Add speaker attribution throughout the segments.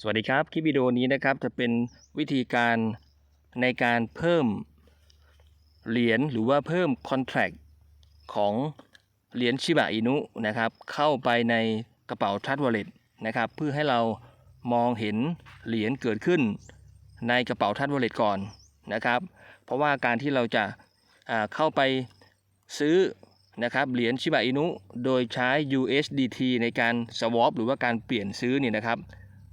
Speaker 1: สวัสดีครับ คลิปวิดีโอนี้นะครับจะเป็นวิธีการในการเพิ่มเหรียญหรือว่าเพิ่มคอนแท c t ของเหรียญชิบะอินุนะครับเข้าไปในกระเป๋าทัดวอลเล็ตนะครับเพื่อให้เรามองเห็นเหรียญเกิดขึ้นในกระเป๋าทัดวอลเล็ตก่อนนะครับ เพราะว่าการที่เราจะเข้าไปซื้อนะครับเหรียญชิบะอินุโดยใช้ USDT ในการ swap หรือว่าการเปลี่ยนซื้อเนี่ยนะครับ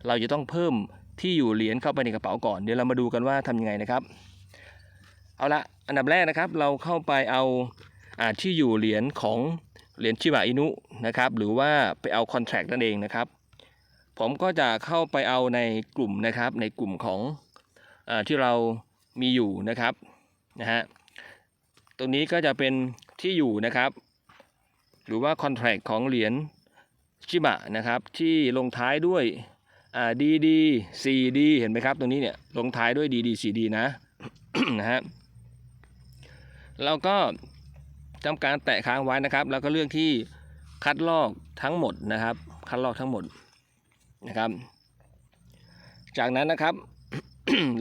Speaker 1: เราจะต้องเพิ่มที่อยู่เหรียญเข้าไปในกระเป๋าก่อน เดี๋ยวเรามาดูกันว่าทำยังไงนะครับ เอาละอันดับแรกนะครับ เราเข้าไปเอาอาที่อยู่เหรียญของเหรียญชิบะอินุนะครับ หรือว่าไปเอาคอนแท c t นั่นเองนะครับ ผมก็จะเข้าไปเอาในกลุ่มนะครับ ในกลุ่มของอที่เรามีอยู่นะครับนะฮะตรงนี้ก็จะเป็นที่อยู่นะครับ หรือว่าคอนแท c t ของเหรียญชิบะนะครับ ที่ลงท้ายด้วย อ่า DD 4D เห็นไหมครับ ตรงนี้เนี่ยลงท้ายด้วย DD 4D นะนะฮะเราก็ทำการแตะค้างไว้นะครับ แล้วก็เลือกที่คัดลอกทั้งหมดนะครับ คัดลอกทั้งหมดนะครับ จากนั้นนะครับ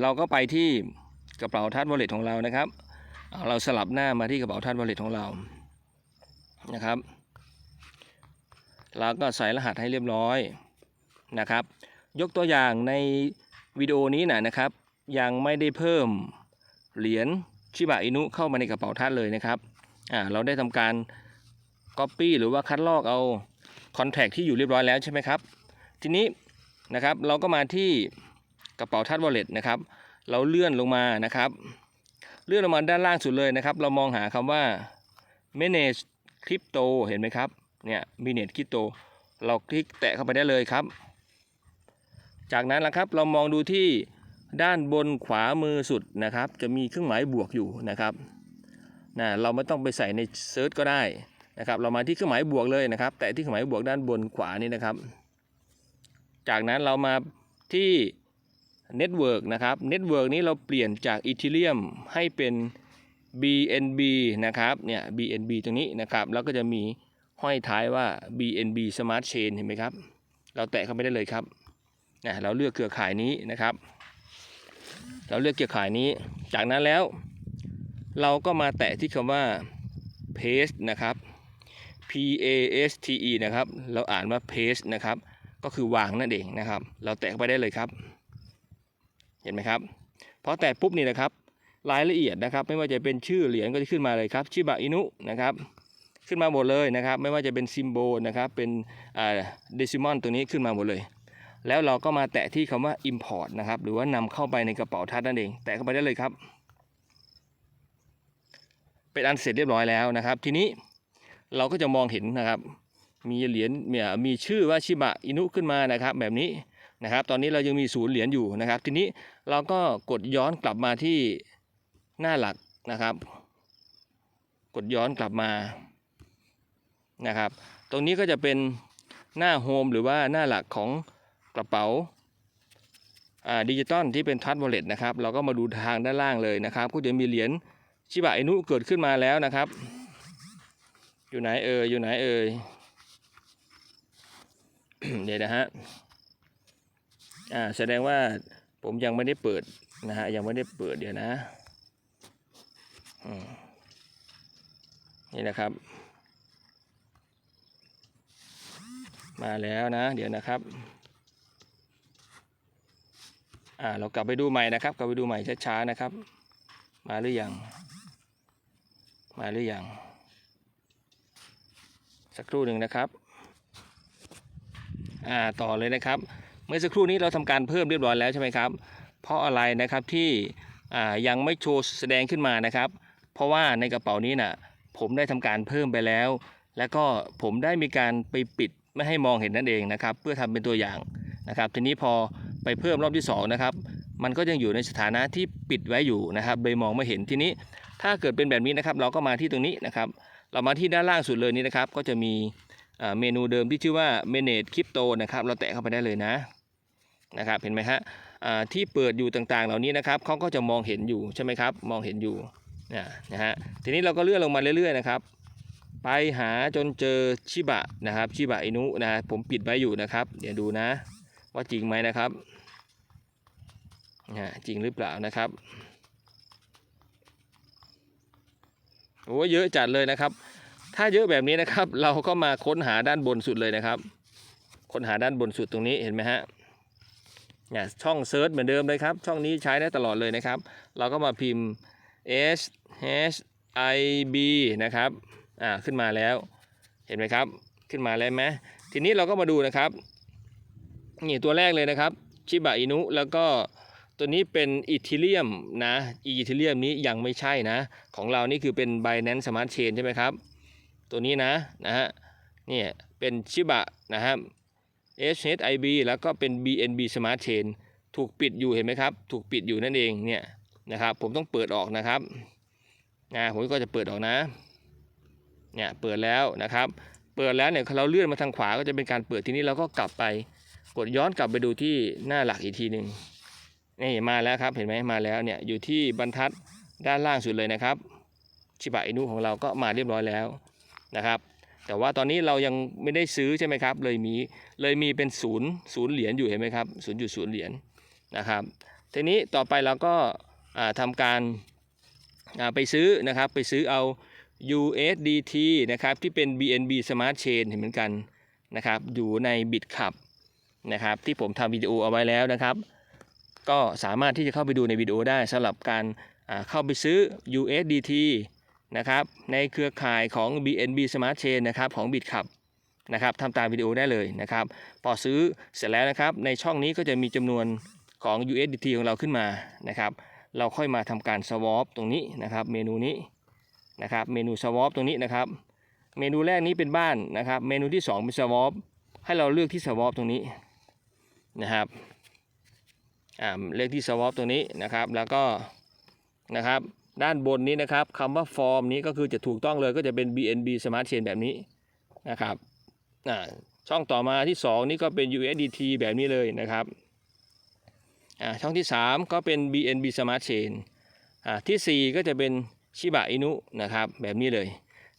Speaker 1: เราก็ไปที่กระเป๋าทัดวอลเล็ตของเรานะครับเอาเราสลับหน้ามาที่กระเป๋าทัดวอลเล็ตของเรานะครับ แล้วก็ใส่รหัสให้เรียบร้อยนะครับ ยกตัวอย่างในวิดีโอนี้นะนะครับ ยังไม่ได้เพิ่มเหรียญชิบะอินุเข้ามาในกระเป๋าทัดเลยนะครับอ่าเราได้ทำการ Copy หรือว่าคัดลอกเอาคอนแท c t ที่อยู่เรียบร้อยแล้วใช่ไหมครับ ทีนี้นะครับเราก็มาที่กระเป๋าทัดวอลเล็ตนะครับ เราเลื่อนลงมานะครับ เลื่อนลงมาด้านล่างสุดเลยนะครับ เรามองหาคำว่า manage crypto เห็นไหมครับ เนี่ย manage crypto เราคลิกแตะเข้าไปได้เลยครับ จากนั้นนะครับเรามองดูที่ด้านบนขวามือสุดนะครับ จะมีเครื่องหมายบวกอยู่นะครับนะเราไม่ต้องไปใส่ในเซิร์ชก็ได้นะครับ เรามาที่เครื่องหมายบวกเลยนะครับ แต่ที่เครื่องหมายบวกด้านบนขวานี่นะครับ จากนั้นเรามาที่เน็ตเวิร์กนะครับเน็ตเวิร์กนี้เราเปลี่ยนจากอีเทเรียมให้เป็น BNB นะครับเนี่ย BNB ตรงนี้นะครับ แล้วก็จะมีห้อยท้ายว่า BNB Smart Chain เห็นไหมครับ เราแตะเข้าไปได้เลยครับ นะเราเลือกเครือข่ายนี้นะครับ เราเลือกเครือข่ายนี้ จากนั้นแล้ว เราก็มาแตะที่คำว่า paste นะครับ P A S T E นะครับ เราอ่านว่า paste นะครับ ก็คือวางนั่นเองนะครับ เราแตะไปได้เลยครับ เห็นไหมครับพอแตะปุ๊บนี่นะครับรายละเอียดนะครับ ไม่ว่าจะเป็นชื่อเหรียญก็จะขึ้นมาเลยครับชิบะอินุนะครับ ขึ้นมาหมดเลยนะครับ ไม่ว่าจะเป็นซิมโบลนะครับ เป็นเดซิมอนตัวนี้ขึ้นมาหมดเลย แล้วเราก็มาแตะที่คำว่า import นะครับ หรือว่านำเข้าไปในกระเป๋าทัดนั่นเอง แตะเข้าไปได้เลยครับ เป็นอันเสร็จเรียบร้อยแล้วนะครับ ทีนี้เราก็จะมองเห็นนะครับ มีเหรียญมีมีชื่อว่าชิบะอินุขึ้นมานะครับ แบบนี้นะครับ ตอนนี้เรายังมีศูนย์เหรียญอยู่นะครับ ทีนี้เราก็กดย้อนกลับมาที่หน้าหลักนะครับ กดย้อนกลับมานะครับ ตรงนี้ก็จะเป็นหน้าโฮมหรือว่าหน้าหลักของ กระเป๋าดิจิตอลที่เป็นทัชวอลเล็ตนะครับ เราก็มาดูทางด้านล่างเลยนะครับ ก็จะมีเหรียญชิบะอินุเกิดขึ้นมาแล้วนะครับ อยู่ไหนเอ่ยอยู่ไหนเอ่ยเดี๋ยวนะฮะอ่าแสดงว่าผมยังไม่ได้เปิดนะฮะยังไม่ได้เปิดเดี๋ยวนะนี่นะครับ มาแล้วนะ เดี๋ยวนะครับ อ่าเรากลับไปดูใหม่นะครับ กลับไปดูใหม่ช้าๆนะครับ มาหรือยัง มาหรือยัง สักครู่หนึ่งนะครับ อ่าต่อเลยนะครับ เมื่อสักครู่นี้เราทำการเพิ่มเรียบร้อยแล้วใช่ไหมครับ เพราะอะไรนะครับที่อ่ายังไม่โชว์แสดงขึ้นมานะครับ เพราะว่าในกระเป๋านี้น่ะผมได้ทำการเพิ่มไปแล้ว แล้วก็ผมได้มีการไปปิดไม่ให้มองเห็นนั่นเองนะครับ เพื่อทำเป็นตัวอย่างนะครับ ทีนี้พอ ไปเพิ่มรอบที่สองนะครับมันก็ยังอยู่ในสถานะที่ปิดไว้อยู่นะครับโดยมองไม่เห็นทีนี้ ถ้าเกิดเป็นแบบนี้นะครับ เราก็มาที่ตรงนี้นะครับ เรามาที่ด้านล่างสุดเลยนี้นะครับ ก็จะมีเมนูเดิมที่ชื่อว่า manage crypto นะครับเราแตะเข้าไปได้เลยนะนะครับเห็นไหมฮะที่เปิดอยู่ต่างๆ เหล่านี้นะครับเขาก็จะมองเห็นอยู่ใช่ไหมครับ มองเห็นอยู่นะนะฮะทีนี้เราก็เลื่อนลงมาเรื่อยๆนะครับไปหาจนเจอชิบะนะครับชิบะอินุนะผมปิดไว้อยู่นะครับ เดี๋ยวดูนะ ว่าจริงไหมนะครับจริงหรือเปล่านะครับโอ้เยอะจัดเลยนะครับ ถ้าเยอะแบบนี้นะครับ เราก็มาค้นหาด้านบนสุดเลยนะครับ ค้นหาด้านบนสุดตรงนี้เห็นไหมฮะเนี่ยช่องเซิร์ชเหมือนเดิมเลยครับ ช่องนี้ใช้ได้ตลอดเลยนะครับ เราก็มาพิมพ์ h h i b นะครับ อ่า ขึ้นมาแล้ว เห็นไหมครับ ขึ้นมาแล้วไหมทีนี้เราก็มาดูนะครับ นี่ตัวแรกเลยนะครับชิบะอินุ แล้วก็ตัวนี้เป็นอีทิเลียมนะอีทิเลียมนี้ยังไม่ใช่นะ ของเรานี่คือเป็น Binance Smart Chain ใช่ไหมครับ ตัวนี้นะนะฮะนี่เป็นชิบะนะครับ HSIB แล้วก็เป็น BNB Smart Chain ถูกปิดอยู่เห็นไหมครับ ถูกปิดอยู่นั่นเองเนี่ยนะครับ ผมต้องเปิดออกนะครับนะผมก็จะเปิดออกนะเนี่ยเปิดแล้วนะครับ เปิดแล้วเนี่ยเราเลื่อนมาทางขวาก็จะเป็นการเปิดทีนี้เราก็กลับไป กดย้อนกลับไปดูที่หน้าหลักอีกทีหนึ่งนี่มาแล้วครับเห็นไหมมาแล้วเนี่ยอยู่ที่บรรทัดด้านล่างสุดเลยนะครับ ชิบะอินุของเราก็มาเรียบร้อยแล้วนะครับ แต่ว่าตอนนี้เรายังไม่ได้ซื้อใช่ไหมครับ เลยมีเลยมีเป็นศูนย์ศูนย์เหรียญอยู่เห็นไหมครับศูนย์จุดศูนย์เหรียญนะครับทีนี้ต่อไปเราก็อ่าทำการไปซื้อนะครับไปซื้อเอา USDT นะครับที่เป็น BNB Smart Chain เห็นเหมือนกันนะครับอยู่ใน BitCup นะครับ ที่ผมทำวิดีโอเอาไว้แล้วนะครับ ก็สามารถที่จะเข้าไปดูในวิดีโอได้สำหรับการเข้าไปซื้อ USDT นะครับในเครือข่ายของ BNB Smart Chain นะครับของ BitCup นะครับทำตามวิดีโอได้เลยนะครับ พอซื้อเสร็จแล้วนะครับ ในช่องนี้ก็จะมีจำนวนของ USDT ของเราขึ้นมานะครับ เราค่อยมาทำการ swap ตรงนี้นะครับ เมนูนี้นะครับ เมนู swap ตรงนี้นะครับ เมนูแรกนี้เป็นบ้านนะครับ เมนูที่ 2 เป็น swap ให้เราเลือกที่ swap ตรงนี้ นะครับอ่าเลือกที่ swap ตรงนี้นะครับ แล้วก็นะครับด้านบนนี้นะครับคำว่า form นี้ก็คือจะถูกต้องเลยก็จะเป็น BNB Smart Chain แบบนี้นะครับอ่าช่องต่อมาที่ 2 นี่ก็เป็น USDT แบบนี้เลยนะครับอ่าช่องที่ 3 ก็เป็น BNB Smart Chain อ่าทีสี่4 ก็จะเป็นชิบะอินุนะครับแบบนี้เลย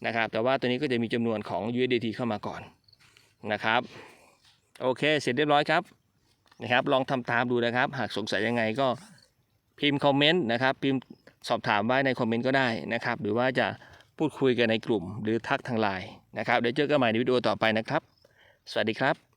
Speaker 1: นะครับ แต่ว่าตัวนี้ก็จะมีจำนวนของ USDT เข้ามาก่อนนะครับ โอเค เสร็จเรียบร้อยครับ นะครับ ลองทำตามดูนะครับ หากสงสัยยังไงก็พิมพ์คอมเมนต์นะครับ พิมพ์สอบถามไว้ในคอมเมนต์ก็ได้นะครับ หรือว่าจะพูดคุยกันในกลุ่มหรือทักทางไลน์นะครับ เดี๋ยวเจอกันใหม่ในวิดีโอต่อไปนะครับ สวัสดีครับ